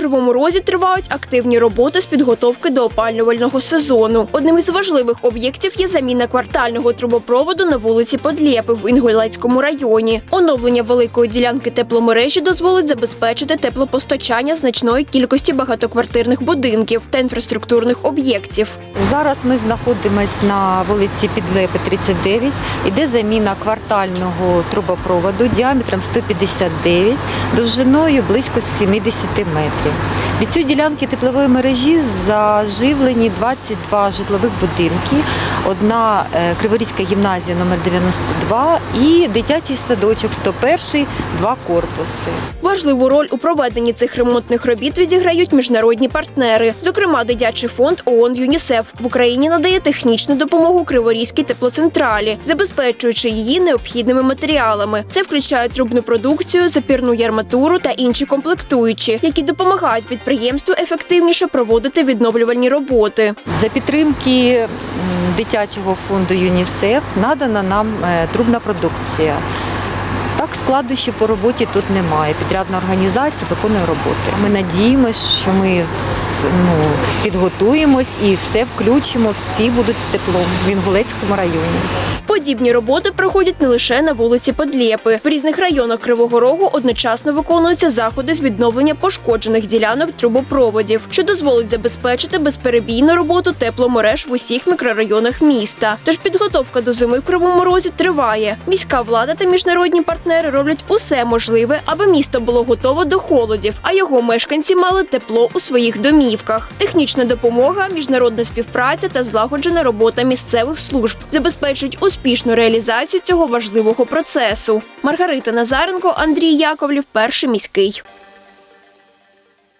Кривому Розі тривають активні роботи з підготовки до опалювального сезону. Одним із важливих об'єктів є заміна квартального трубопроводу на вулиці Подлєпи в Інгулецькому районі. Оновлення великої ділянки тепломережі дозволить забезпечити теплопостачання значної кількості багатоквартирних будинків та інфраструктурних об'єктів. Зараз ми знаходимося на вулиці Підлепи 39. Іде заміна квартального трубопроводу діаметром 159, довжиною близько 70 метрів. Від цієї ділянки теплової мережі заживлені 22 житлових будинки, одна е, Криворізька гімназія номер 92 і дитячий садочок 101, два корпуси. Важливу роль у проведенні цих ремонтних робіт відіграють міжнародні партнери. Зокрема, дитячий фонд ООН ЮНІСЕФ в Україні надає технічну допомогу Криворізькій теплоцентралі, забезпечуючи її необхідними матеріалами. Це включає трубну продукцію, запірну ярматуру та інші комплектуючі, які допомагають підприємству ефективніше проводити відновлювальні роботи. За підтримки дитячого фонду ЮНІСЕФ надана нам е, трубна продукція. Так, складнощів по роботі тут немає. Підрядна організація виконує роботи. Ми надіємося, що ми ну, підготуємось і все включимо, всі будуть з теплом в Інгулецькому районі. Подібні роботи проходять не лише на вулиці Подлєпи. В різних районах Кривого Рогу одночасно виконуються заходи з відновлення пошкоджених ділянок трубопроводів, що дозволить забезпечити безперебійну роботу тепломереж в усіх мікрорайонах міста. Тож підготовка до зими в Кривому Розі триває. Міська влада та міжнародні партнери роблять усе можливе, аби місто було готове до холодів, а його мешканці мали тепло у своїх домівках. Технічна допомога, міжнародна співпраця та злагоджена робота місцевих служб забезпечують успішну реалізацію цього важливого процесу. Маргарита Назаренко, Андрій Яковлів, перший міський.